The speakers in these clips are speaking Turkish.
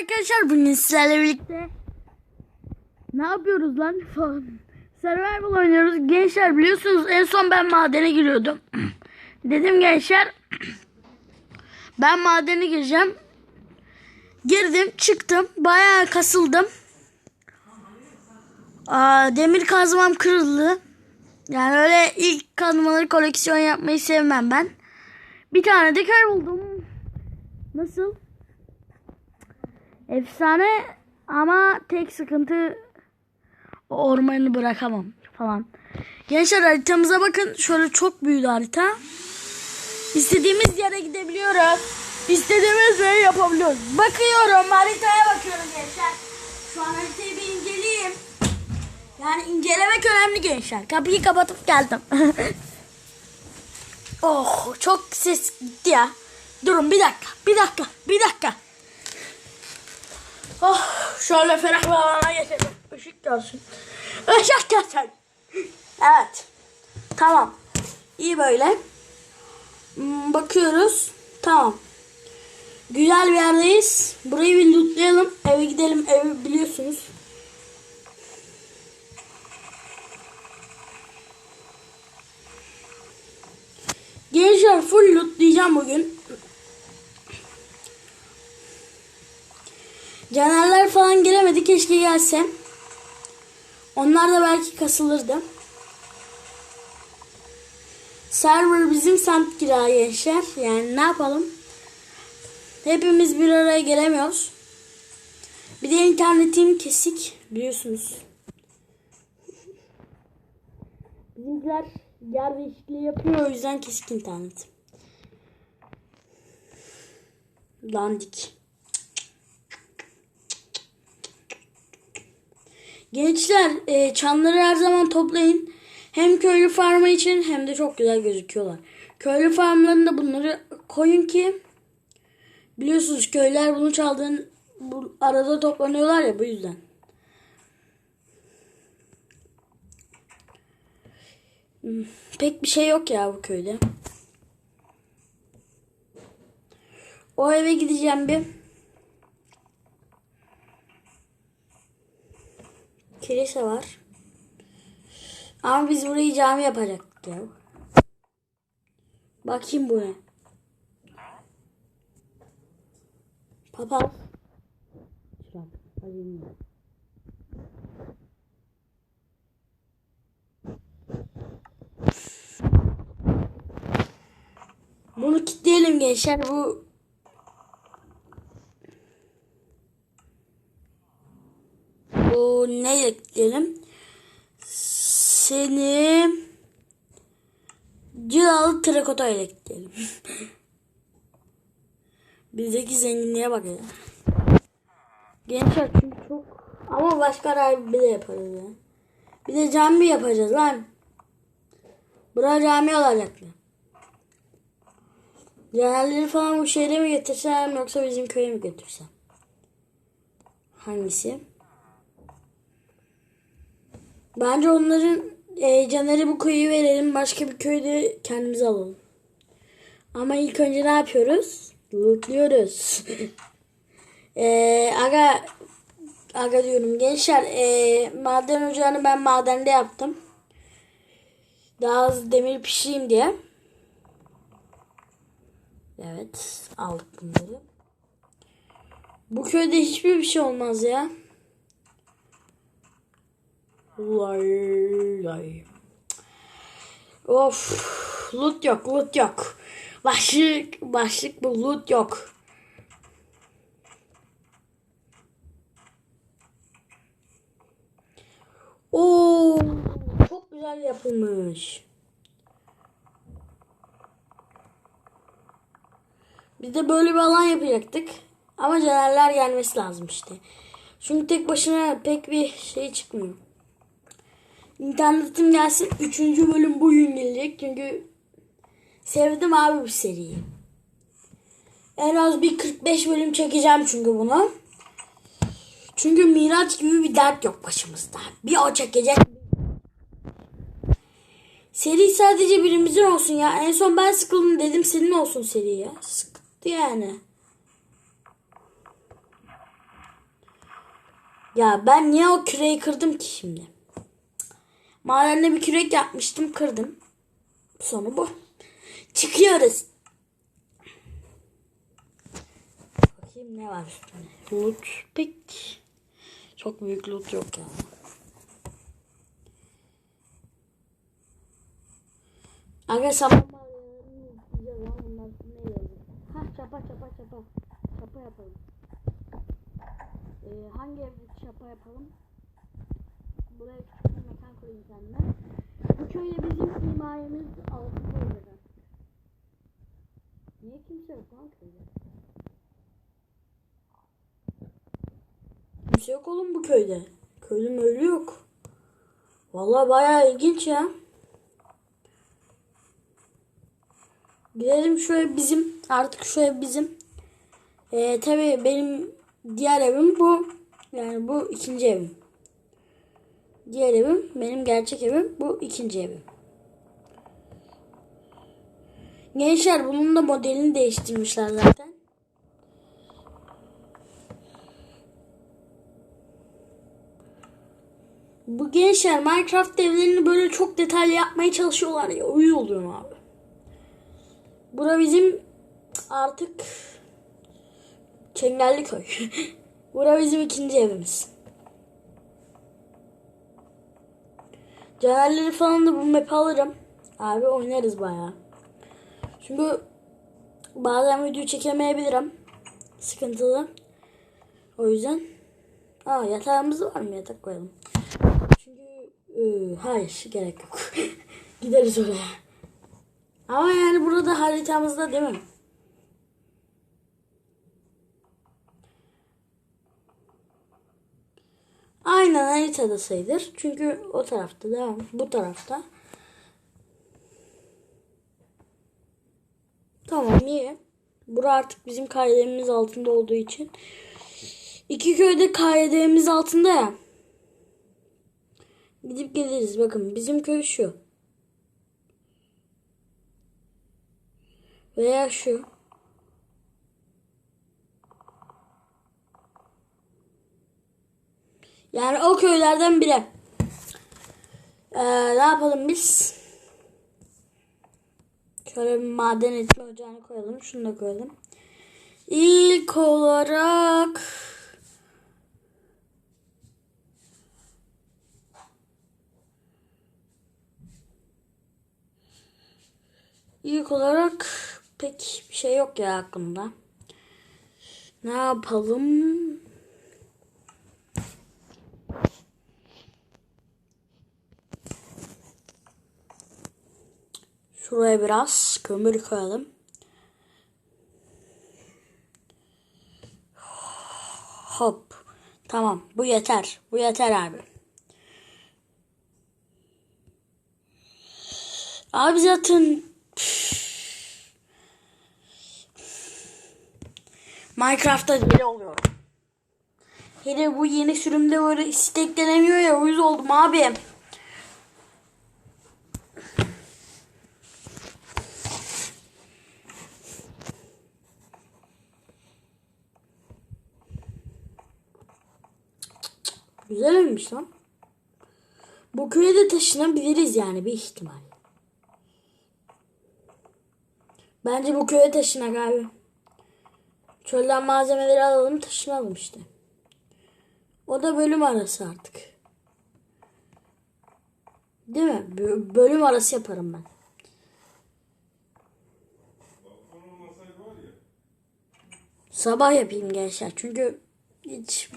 arkadaşlar bugün sizlerle birlikte ne yapıyoruz lan falan. Survival oynuyoruz. Gençler biliyorsunuz en son ben madene giriyordum. Dedim gençler ben madene gireceğim. Girdim çıktım bayağı kasıldım. Aa, demir kazmam kırıldı. Yani öyle ilk kazmaları koleksiyon yapmayı sevmem ben. Bir tane de kar buldum. Nasıl? Efsane ama tek sıkıntı ormanı bırakamam falan. Gençler haritamıza bakın. Şöyle çok büyüdü harita. İstediğimiz yere gidebiliyoruz. İstediğimiz yere yapabiliyoruz. Bakıyorum haritaya bakıyorum gençler. Şu an haritayı bir inceleyeyim. Yani incelemek önemli gençler. Kapıyı kapatıp geldim. oh çok ses gitti ya. Durun bir dakika. Bir dakika. Bir dakika. Oh şöyle ferah bir alana geçelim. Işık gelsin. Işık gelsin. Evet. Tamam. İyi böyle. Hmm, Bakıyoruz. Tamam. Güzel bir yerdeyiz. Burayı bir lootlayalım. Eve gidelim. Evi biliyorsunuz. Gençler full lootlayacağım bugün. Canerler falan gelemedi. Keşke gelse. Onlar da belki kasılırdı. Server bizim semt kira gençler. Yani ne yapalım? Hepimiz bir araya gelemiyoruz. Bir de internetim kesik. Biliyorsunuz. Bizimkiler yer değişikliği yapıyor. O yüzden kesik internet. Dandik. Gençler e, çanları her zaman toplayın. Hem köylü farmı için hem de çok güzel gözüküyorlar. Köylü farmlarında bunları koyun ki biliyorsunuz köylüler bunu çaldığın bu arada toplanıyorlar ya bu yüzden. Hmm, Pek bir şey yok ya bu köyde. O eve gideceğim bir. Kilise var. Ama biz burayı cami yapacaktık ya. Bakayım bu ne? Papaz. Çırak. Hadi yine. Bunu kilitleyelim gençler. Bu trakota ile ekleyelim. Bizdeki zenginliğe bak ya. Gençler çünkü çok ama başka harbi de yaparız ya. Bir de cami yapacağız lan. Bura cami olacak mı? Canerleri falan bu şehre mi getirsem yoksa bizim köye mi götürsem? Hangisi? Bence onların e, Caner'e bu köyü verelim. Başka bir köyde kendimize alalım. Ama ilk önce ne yapıyoruz? Lootluyoruz. e, aga aga diyorum gençler e, maden ocağını ben madende yaptım. Daha az demir pişireyim diye. Evet aldık bunları. Bu köyde hiçbir bir şey olmaz ya. Lay. Of loot yok loot yok. Başlık başlık bu loot yok. Oo çok güzel yapılmış. Biz de böyle bir alan yapacaktık. Ama canerler gelmesi lazım işte. Çünkü tek başına pek bir şey çıkmıyor. İnternetim gelsin. Üçüncü bölüm bugün gelecek. Çünkü sevdim abi bu seriyi. En az bir 45 bölüm çekeceğim çünkü bunu. Çünkü Miraç gibi bir dert yok başımızda. Bir o çekecek. Seri sadece birimizin olsun ya. En son ben sıkıldım dedim senin olsun seri ya. Sıktı yani. Ya ben niye o küreği kırdım ki şimdi? Madende bir kürek yapmıştım kırdım. Sonu bu. Çıkıyoruz. Bakayım ne var üstünde. Loot pek. Çok büyük loot yok ya. Yazıyor? Ha çapa çapa çapa. Çapa yapalım. Ee, hangi evde çapa yapalım? Buraya küçük bir mekan koyayım kendime. Bu köyde bizim himayemiz altında olacak. Niye kimse yok lan köyde? Kimse yok oğlum bu köyde. Köyde öyle yok. Vallahi bayağı ilginç ya. Gidelim ev bizim. Artık ev bizim. Ee, tabii benim diğer evim bu. Yani bu ikinci evim. Diğer evim benim gerçek evim. Bu ikinci evim. Gençler bunun da modelini değiştirmişler zaten. Bu gençler Minecraft evlerini böyle çok detaylı yapmaya çalışıyorlar ya. Uyuz oluyorum abi. Bura bizim artık Çengelli köy. Bura bizim ikinci evimiz. Canerleri falan da bu map'i alırım. Abi oynarız bayağı. Çünkü bazen video çekemeyebilirim. Sıkıntılı. O yüzden. Aa yatağımız var mı? Yatak koyalım. Çünkü ıı, hayır gerek yok. Gideriz oraya. Ama yani burada haritamızda değil mi? Aynen haritada sayılır. Çünkü o tarafta devam. Bu tarafta. Tamam iyi. Bura artık bizim kaidemiz altında olduğu için. İki köyde kaidemiz altında ya. Gidip geliriz. Bakın bizim köy şu. Veya şu. Yani o köylerden biri. Ee, ne yapalım biz? Şöyle bir maden etme ocağını koyalım. Şunu da koyalım. İlk olarak İlk olarak pek bir şey yok ya aklımda. Ne yapalım? Şuraya biraz kömür koyalım. Hop. Tamam. Bu yeter. Bu yeter abi. Abi zaten Minecraft'ta deli oluyor. Hele bu yeni sürümde böyle isteklenemiyor ya uyuz oldum abi. Güzel olmuş lan. Bu köye de taşınabiliriz yani bir ihtimal. Bence bu köye taşınak abi. Çölden malzemeleri alalım taşınalım işte. O da bölüm arası artık. Değil mi? Bö- bölüm arası yaparım ben. Sabah yapayım gençler. Çünkü hiç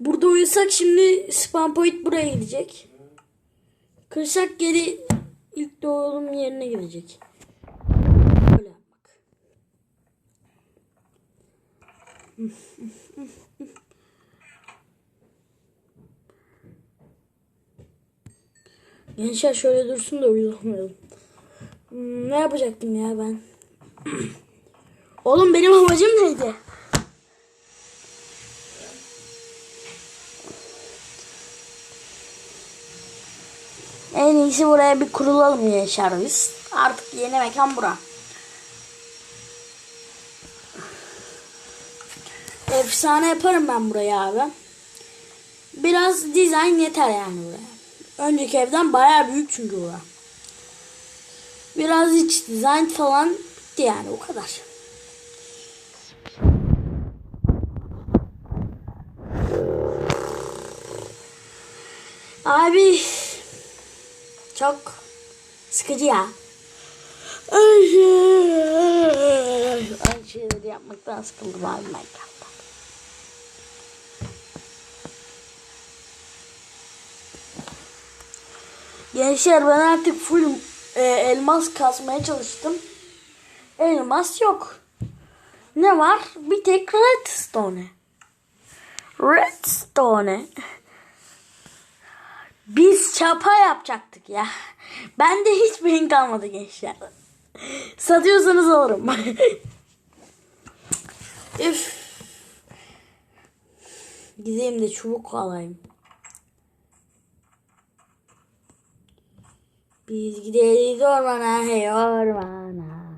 burada uyusak şimdi spam point buraya gidecek. Kırsak geri ilk doğduğum yerine gidecek. Böyle yapmak. Gençler şöyle dursun da uyuyamayalım. Hmm, ne yapacaktım ya ben? Oğlum benim amacım neydi? En iyisi buraya bir kurulalım gençler biz. Artık yeni mekan bura. Efsane yaparım ben burayı abi. Biraz dizayn yeter yani buraya. Önceki evden bayağı büyük çünkü bura. Biraz iç dizayn falan bitti yani o kadar. Abi çok sıkıcı ya. Ay, Aynı şeyleri yapmaktan sıkıldım abi Minecraft'ta. Gençler ben artık full e, elmas kasmaya çalıştım. Elmas yok. Ne var? Bir tek redstone. Redstone. Biz çapa yapacaktık ya. Bende hiç beyin kalmadı gençler. Satıyorsanız alırım. Üf. Gideyim de çubuk alayım. Biz gideriz ormana hey ormana.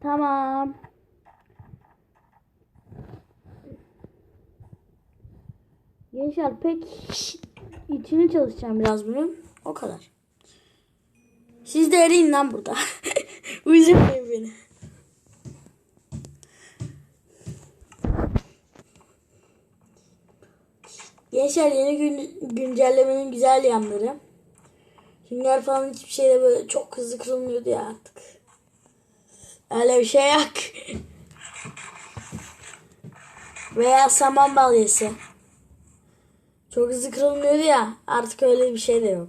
Tamam. Gençler pek içini çalışacağım biraz bunun. O kadar. Siz de arayın lan burada. Üzülmeyin beni. Gençler yeni gün, güncellemenin güzel yanları. Sünger falan hiçbir şeyde böyle çok hızlı kırılmıyordu ya artık. Öyle bir şey yok. Veya saman balyası. Çok hızlı kırılmıyordu ya. Artık öyle bir şey de yok.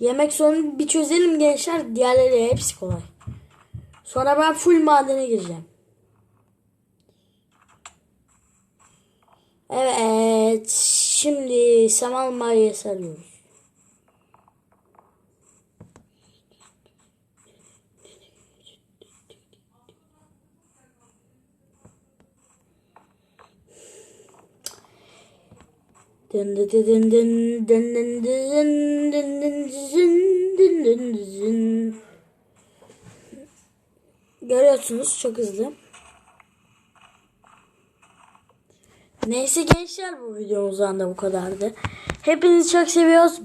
Yemek sorunu bir çözelim gençler. Diğerleri hepsi kolay. Sonra ben full madene gireceğim. Evet. Şimdi saman balyası arıyoruz. Görüyorsunuz çok hızlı. Neyse gençler bu videomuzdan da bu kadardı. Hepinizi çok seviyoruz.